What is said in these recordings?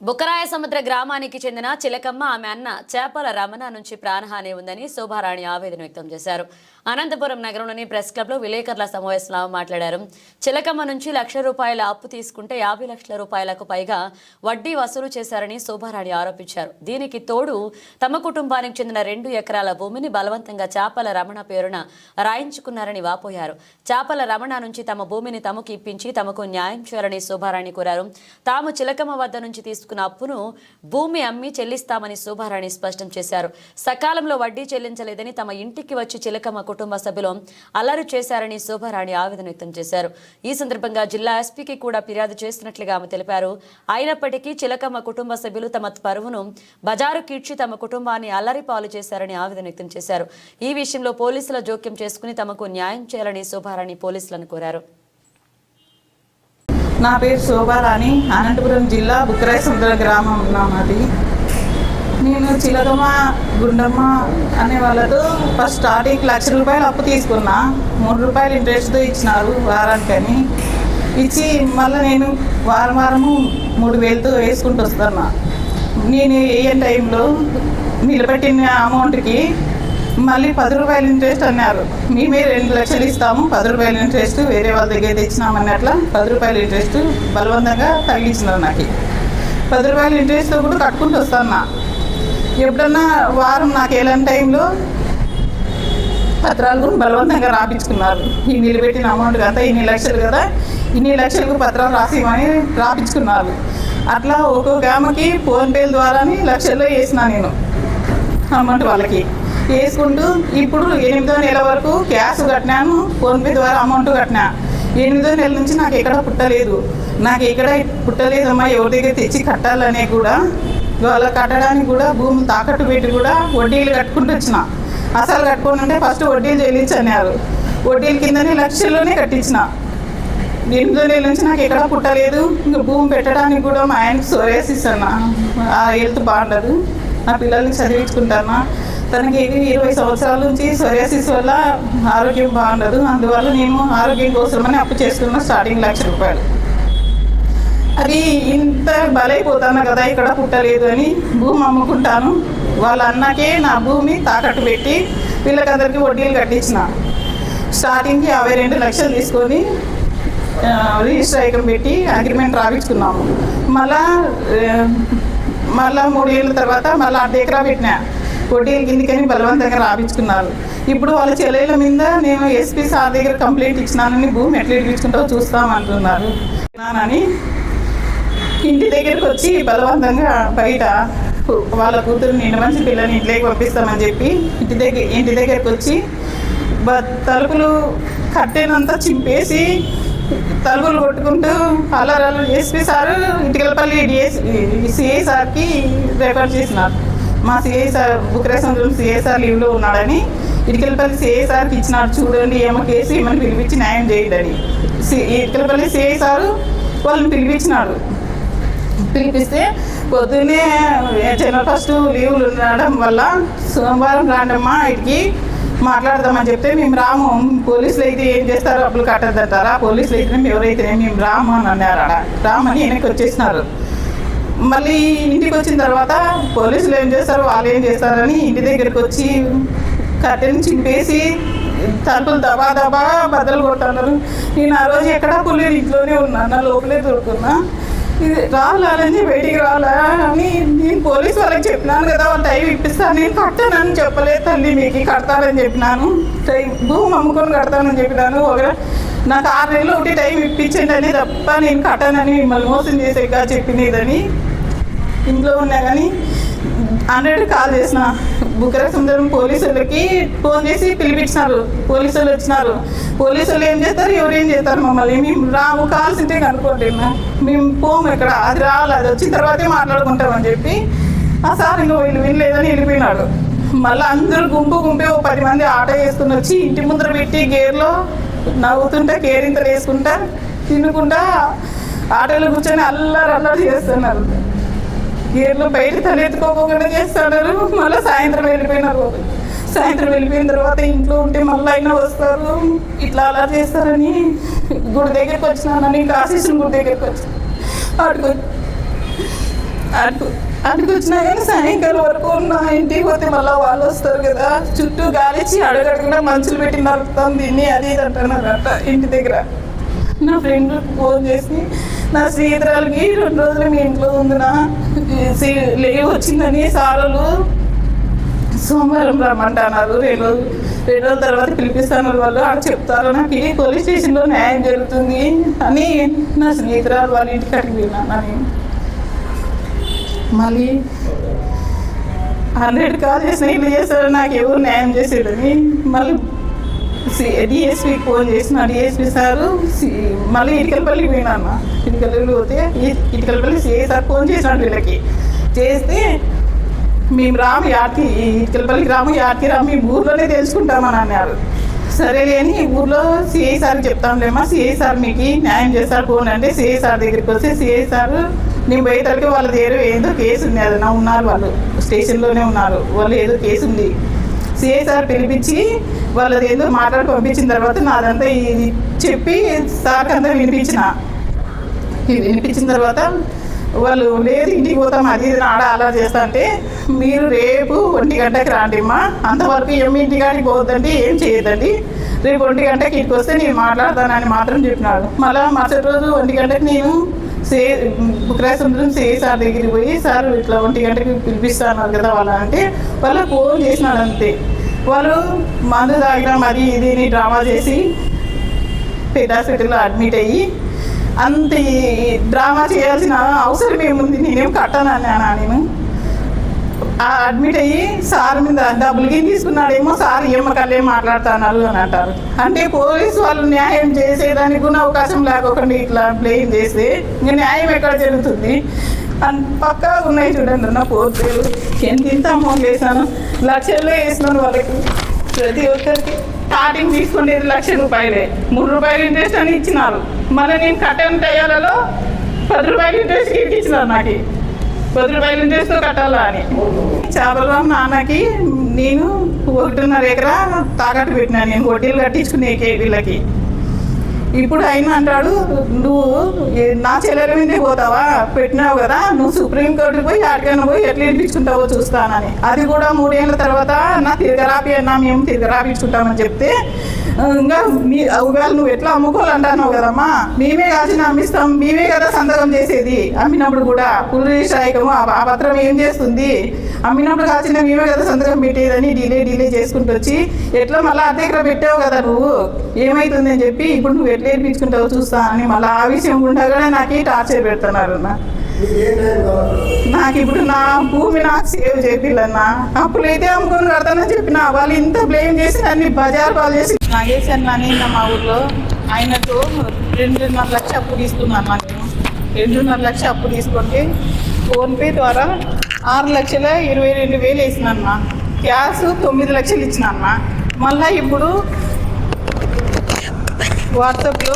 బుకరాయ సముద్ర గ్రామానికి చెందిన చిలకమ్మ ఆమె అన్న చేపల రమణ నుంచి ప్రాణహాని ఉందని శోభారాణి ఆవేదన వ్యక్తం చేశారు. అనంతపురం నగరంలోని ప్రెస్ క్లబ్లో విలేకరుల సమావేశంలో మాట్లాడారు. చిలకమ్మ నుంచి లక్ష రూపాయల అప్పు తీసుకుంటే యాభై లక్షల రూపాయలకు పైగా వడ్డీ వసూలు చేశారని శోభారాణి ఆరోపించారు. దీనికి తోడు తమ కుటుంబానికి చెందిన రెండు ఎకరాల భూమిని బలవంతంగా చేపల రమణ పేరున రాయించుకున్నారని వాపోయారు. చేపల రమణ నుంచి తమ భూమిని తమకు ఇప్పించి తమకు న్యాయం చేయాలని శోభారాణి కోరారు. తాము చిలకమ్మ వద్ద నుంచి తీసుకున్న అప్పును భూమి అమ్మి చెల్లిస్తామని శోభారాణి స్పష్టం చేశారు. సకాలంలో వడ్డీ చెల్లించలేదని తమ ఇంటికి వచ్చి చిలకమ్మ కుటుంబ సభ్యులు అల్లరి చేశారని శోభారాణి ఆవేదన వ్యక్తం చేశారు. ఈ సందర్భంగా జిల్లా ఎస్పీకి కూడా ఫిర్యాదు చేస్తున్నట్లుగా ఆమె తెలిపారు. అయినప్పటికీ చిలకమ్మ కుటుంబ సభ్యులు తమ పరువును బజారు కీడ్చి తమ కుటుంబాన్ని అల్లరి పాలు చేశారని ఆవేదన వ్యక్తం చేశారు. ఈ విషయంలో పోలీసుల జోక్యం చేసుకుని తమకు న్యాయం చేయాలని శోభారాణి పోలీసులను కోరారు. నా పేరు శోభారాణి. అనంతపురం జిల్లా బుక్రాయ సముద్ర గ్రామం నాది నేను చిలదమ్మ గుండమ్మ అనే వాళ్ళతో ఫస్ట్ స్టార్టింగ్ లక్ష రూపాయలు అప్పు తీసుకున్నా. మూడు రూపాయలు ఇంట్రెస్ట్తో ఇచ్చినారు వారానికని. ఇచ్చి మళ్ళీ నేను వారం వారము మూడు వేలతో వేసుకుంటూ వస్తున్నా. నేను ఏ టైంలో నిలబెట్టిన అమౌంట్కి మళ్ళీ పది రూపాయలు ఇంట్రెస్ట్ అన్నారు. మేమే రెండు లక్షలు ఇస్తాము పది రూపాయలు ఇంట్రెస్ట్ వేరే వాళ్ళ దగ్గర తెచ్చినామన్నట్ల పది రూపాయలు ఇంట్రెస్ట్ బలవంతంగా తగ్గించినారు నాకు. పది రూపాయలు ఇంట్రెస్ట్తో కూడా కట్టుకుంటూ వస్తాను ఎప్పుడన్నా వారం నాకు ఎలాంటి టైంలో పత్రాలు బలవంతంగా రాపించుకున్నారు. ఈ నిలబెట్టిన అమౌంట్ కదా ఇన్ని లక్షలు కదా ఇన్ని లక్షలకు పత్రాలు రాసిమని రాపించుకున్నారు. అట్లా ఒక్కొక్క ఆమెకి ఫోన్పేల ద్వారానే లక్షల్లో వేసిన నేను అమౌంట్ వాళ్ళకి. వేసుకుంటూ ఇప్పుడు ఎనిమిదో నెల వరకు క్యాష్ కట్టినాను ఫోన్పే ద్వారా అమౌంట్ కట్టినా. ఎనిమిదో నెల నుంచి నాకు ఎక్కడ పుట్టలేదు. నాకు ఎక్కడ పుట్టలేదమ్మా ఎవరి దగ్గర తెచ్చి కట్టాలనే కూడా వాళ్ళ కట్టడానికి కూడా భూమి తాకట్టు పెట్టి కూడా వడ్డీలు కట్టుకుంటూ వచ్చిన. అసలు కట్టుకోని ఫస్ట్ వడ్డీలు చెల్లించన్నారు. వడ్డీల కిందనే లక్షల్లోనే కట్టించిన. ఎనిమిదో నెల నుంచి నాకు ఎక్కడ పుట్టలేదు. ఇంకా భూమి పెట్టడానికి కూడా మా ఆయనకి సోరేసిస్ అన్న ఆ హెల్త్ బాగుండదు. నా పిల్లల్ని చదివించుకుంటానా తనకి ఇరవై సంవత్సరాల నుంచి సోరియాసిస్ వల్ల ఆరోగ్యం బాగుండదు. అందువల్ల నేను ఆరోగ్యం కోసమని అప్పు చేసుకున్న స్టార్టింగ్ లక్ష రూపాయలు. అది ఇంత బలైపోతాను కదా ఇక్కడ పుట్టలేదు అని భూమి అమ్ముకుంటాను. వాళ్ళ అన్నకే నా భూమి తాకట్టు పెట్టి వీళ్ళకందరికీ వడ్డీలు కట్టించిన. స్టార్టింగ్కి యాభై రెండు లక్షలు తీసుకొని రిజిస్టర్ ఐకం పెట్టి అగ్రిమెంట్ రాపించుకున్నాము. మళ్ళా మళ్ళా మూడేళ్ళ తర్వాత మళ్ళీ అర్ధ ఎకరా పెట్టినా. వడ్డీలు కిందికని బలవంతంగా రాపించుకున్నారు. ఇప్పుడు వాళ్ళ చెల్లెల మీద నేను ఎస్పీ సార్ దగ్గర కంప్లైంట్ ఇచ్చినానని భూమి ఎట్లా ఇప్పించుకుంటావో చూస్తామంటున్నారు అని ఇంటి దగ్గరికి వచ్చి బలవంతంగా బయట వాళ్ళ కూతురు నిండు మంచి పిల్లని ఇంట్లోకి పంపిస్తామని చెప్పి ఇంటి దగ్గర ఇంటి దగ్గరికి వచ్చి బ- తలుపులు కట్టెనంతా చింపేసి తలుపులు కొట్టుకుంటూ అల్లరాలు SP sir Itukalapalli DS CI సార్కి రెఫర్ చేసినారు. మా CI sir Bukreshwaram CI sir లీవ్లో ఉన్నాడని ఇటుకలపల్లి సిఐ సార్కి ఇచ్చినారు. చూడండి ఏమో కేసు ఏమని పిలిపించి న్యాయం చేయడని. సి- ఇటుకలపల్లి సిఐ సారు వాళ్ళని పిలిపించినాడు పిలిపిస్తే పొద్దున్నే చిన్న ఫస్ట్ లీవులు ఉండడం వల్ల సోమవారం రాండమ్మా ఇటుకి మాట్లాడదామని చెప్తే మేము రాము. పోలీసులు అయితే ఏం చేస్తారో అప్పులు కట్టద్దంటారా పోలీసులు అయితే మేము ఎవరైతే మేము రాము అని అన్నారు. రామని వెనక్కి వచ్చేసినారు. మళ్ళీ ఇంటికి వచ్చిన తర్వాత పోలీసులు ఏం చేస్తారు వాళ్ళు ఏం చేస్తారని ఇంటి దగ్గరికి వచ్చి కట్టెని చింపేసి తలుపులు దబా దబా బద్దలు కొడుతున్నారు. నేను ఆ రోజు ఎక్కడా పోలేదు ఇంట్లోనే ఉన్నా. నా లోపలే దొరుకున్నా ఇది రాలని బయటికి రాలా అని నేను పోలీస్ వాళ్ళకి చెప్పినాను కదా వాళ్ళు టైం ఇప్పిస్తాను నేను కట్టానని చెప్పలేదు తల్లి మీకు కడతానని చెప్పినాను. టైం భూమి అమ్ముకొని కడతానని చెప్పినాను. ఒక నాకు ఆరు నెలలు ఒకటి టైం ఇప్పించండి అని తప్ప నేను కట్టానని మిమ్మల్ని మోసం చేసేగా చెప్పినదని. ఇంట్లో ఉన్నా కానీ హండ్రెడ్ కాల్ చేసిన. బుక్కర సుందరం పోలీసులకి ఫోన్ చేసి పిలిపించినారు. పోలీసులు వచ్చినారు. పోలీసులు ఏం చేస్తారు? ఎవరు ఏం చేస్తారు? మమ్మల్ని మేము రాము కాల్స్ ఉంటే కనుక్కోండి మేము పోము ఇక్కడ. అది రావాలి. అది వచ్చిన తర్వాతే మాట్లాడుకుంటామని చెప్పి ఆ సార్ ఇంకా వీళ్ళు వినలేదని వెళ్ళిపోయినాడు. మళ్ళీ అందరూ గుంపు గుంపే ఓ పది మంది ఆటో వేసుకుని వచ్చి ఇంటి ముందర పెట్టి గేర్లో నవ్వుతుంటే కేరింతలు వేసుకుంటా తినుకుంటా ఆటోలో కూర్చొని అల్లరి అల్లరి చేస్తున్నారు. గేర్లు బయట తలెత్తుకోకుండా చేస్తారు మళ్ళీ సాయంత్రం వెళ్ళిపోయినారు. సాయంత్రం వెళ్ళిపోయిన తర్వాత ఇంట్లో ఉంటే మళ్ళీ అయినా వస్తారు. ఇట్లా అలా చేస్తారని గుడి దగ్గరికి వచ్చినానని కాశీసిన గుడి దగ్గరికి వచ్చి. అడుగు. అటు అడుగు వచ్చినా కానీ సాయంకాలం వరకు నా ఇంటికి పోతే మళ్ళీ వాళ్ళు వస్తారు కదా. చుట్టూ గాలిచ్చి అడగడకుండా మంచులు పెట్టి నరుకుతాం దీన్ని అది ఇది అంటున్నారట ఇంటి దగ్గర. నా ఫ్రెండ్ ఫోన్ చేసి నా స్నేహితురాలకి రెండు రోజులు మీ ఇంట్లో ఉందిన. నా లేవు వచ్చిందని సారలు సోమవారం రమ్మంటున్నారు. రెండు రెండు రోజుల తర్వాత పిలిపిస్తాను వాళ్ళు. ఆడ చెప్తారు నాకు ఈ పోలీస్ స్టేషన్లో న్యాయం జరుగుతుంది అని నా స్నేహితురాలు వాళ్ళ ఇంటికి అడిగి విన్నాను మళ్ళీ హండ్రెడ్ కాల్ చేసిన ఇల్లు చేస్తారు నాకు ఎవరు న్యాయం చేసేదని. మళ్ళీ డిఎస్పీ ఫోన్ చేసిన డిఎస్పీ సారు సి- మళ్ళీ ఇటుకలపల్లికి పోయినా ఇటుకలపల్లి పోతే ఇటుకలపల్లి సిఐ సార్ ఫోన్ చేసినాడు వీళ్ళకి. చేస్తే మేము రాము యాడ్కి ఇటుకలపల్లికి రాము యాడ్కి రాము మీ ఊర్లోనే తెలుసుకుంటామని అన్నారు. సరే అని ఊర్లో సిఐ సార్ చెప్తాంలేమా సిఐ సార్ మీకు న్యాయం చేస్తారు ఫోన్ అంటే సిఐ సార్ దగ్గరికి వస్తే సిఐ సార్ నేను పోయేసరికి వాళ్ళ దగ్గర ఏదో కేసు ఉంది అదన్నా ఉన్నారు వాళ్ళు. స్టేషన్లోనే ఉన్నారు. వాళ్ళు ఏదో కేసు ఉంది. సిఐ సార్ పిలిపించి వాళ్ళది ఏదో మాట్లాడి పంపించిన తర్వాత నాదంతా ఇది చెప్పి సార్కి అంతా వినిపించిన. ఇది వినిపించిన తర్వాత వాళ్ళు లేదు ఇంటికి పోతాం అది ఇది ఆడ అలా చేస్తా అంటే మీరు రేపు ఒంటి గంటకి రాండి అమ్మా అంతవరకు ఏమి ఇంటి కాడికి పోవద్దండి ఏం చేయొద్దండి. రేపు ఒంటి గంటకి ఇంటికి వస్తే నేను మాట్లాడతానని మాత్రం చెప్పినాడు. మళ్ళీ మరుసటి రోజు ఒంటి గంటకి నేను సే బుక్రాసుందరం సే సార్ దగ్గరికి పోయి సార్ ఇట్లా ఒంటి గంటకి పిలిపిస్తాను కదా వాళ్ళ అంటే వాళ్ళు ఫోన్ చేసినాడు అంతే. వాళ్ళు మందు తాగిన మరి ఇది అని డ్రామా చేసి పెద్ద హాస్పిటల్లో అడ్మిట్ అయ్యి అంత డ్రామా చేయాల్సిన అవసరం ఏముంది? నేనేం కట్టానని అన్నా నేను? అడ్మిట్ అయ్యి సార్ మీద డబ్బులు గిన్ తీసుకున్నాడేమో సార్ ఏమకల్లే మాట్లాడుతున్నారు అని అంటారు. అంటే పోలీసు వాళ్ళు న్యాయం చేసేదానికి కూడా అవకాశం లేకోకుండా ఇట్లా బ్లేమ్ చేస్తే ఇంకా న్యాయం ఎక్కడ జరుగుతుంది? అండ్ పక్కా ఉన్నాయి చూడండి నా పోర్టులు ఎంత ఇంత అమౌంట్ వేసాను లక్షల్లో వేసినాను వాళ్ళకి. ప్రతి ఒక్కరికి స్టార్టింగ్ తీసుకునేది లక్ష రూపాయలే. మూడు రూపాయలు ఇంట్రెస్ట్ అని ఇచ్చినారు. మళ్ళీ నేను కట్టని టయాలలో పది రూపాయలు ఇంట్రెస్ట్ ఇచ్చినారు నాకు. పది రూపాయలు చేస్తూ కట్టాలా అని. చేపలరావు నాన్నకి నేను ఒకటిన్నర ఎకరా తాకట్టు పెట్టినా నేను. వడ్డీలు కట్టించుకునే వీళ్ళకి. ఇప్పుడు ఆయన అంటాడు నువ్వు నా చెల్లెల మీదే పోతావా? పెట్టినావు కదా నువ్వు సుప్రీంకోర్టు పోయి ఆడికైనా పోయి ఎట్లా ఇప్పించుకుంటావో చూస్తానని. అది కూడా మూడేళ్ళ తర్వాత నా తిరగరాపి అన్నా మేము తిరగరాపించుకుంటామని చెప్తే ఇంకా మీ ఒకవేళ నువ్వు ఎట్లా అమ్ముకోవాలంటావు కదమ్మా మేమే కాల్చిన అమ్మిస్తాం మేమే కదా సంతకం చేసేది. అమ్మినప్పుడు కూడా పుల్ ఆ పత్రం ఏం చేస్తుంది? అమ్మినప్పుడు కాల్చిన మేమే కదా సంతకం పెట్టేదని డిలే డిలే చేసుకుంటూ వచ్చి ఎట్లా మళ్ళీ అద్దె దగ్గర పెట్టావు కదా నువ్వు? ఏమైతుంది అని చెప్పి ఇప్పుడు నువ్వు ఎట్లా ఏర్పించుకుంటావో చూస్తా అని మళ్ళీ ఆ విషయం ఉండగానే నాకు టార్చర్ పెడుతున్నారు నాకు ఇప్పుడు నా భూమి నాకు సేవ్ చేపిల్లన్నా. అయితే అమ్ముకొని కడతానని చెప్పిన. వాళ్ళు ఇంత బ్లేమ్ చేసి అన్ని బజార్ పాలు చేసి నాగేశ్ అన్న అని నా మా ఊర్లో ఆయనతో రెండున్నర లక్ష అప్పు తీసుకున్నాను నేను. రెండున్నర లక్ష అప్పు తీసుకుంటే ఫోన్పే ద్వారా ఆరు లక్షల ఇరవై రెండు వేలు వేసినన్న. క్యాష్ తొమ్మిది లక్షలు ఇచ్చినన్న. మళ్ళీ ఇప్పుడు వాట్సాప్లో.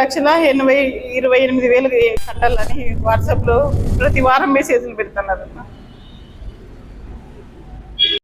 లక్షల ఎనభై ఇరవై ఎనిమిది వేలు కట్టాలని వాట్సాప్లో ప్రతి వారం మెసేజ్లు పెడుతున్నారు.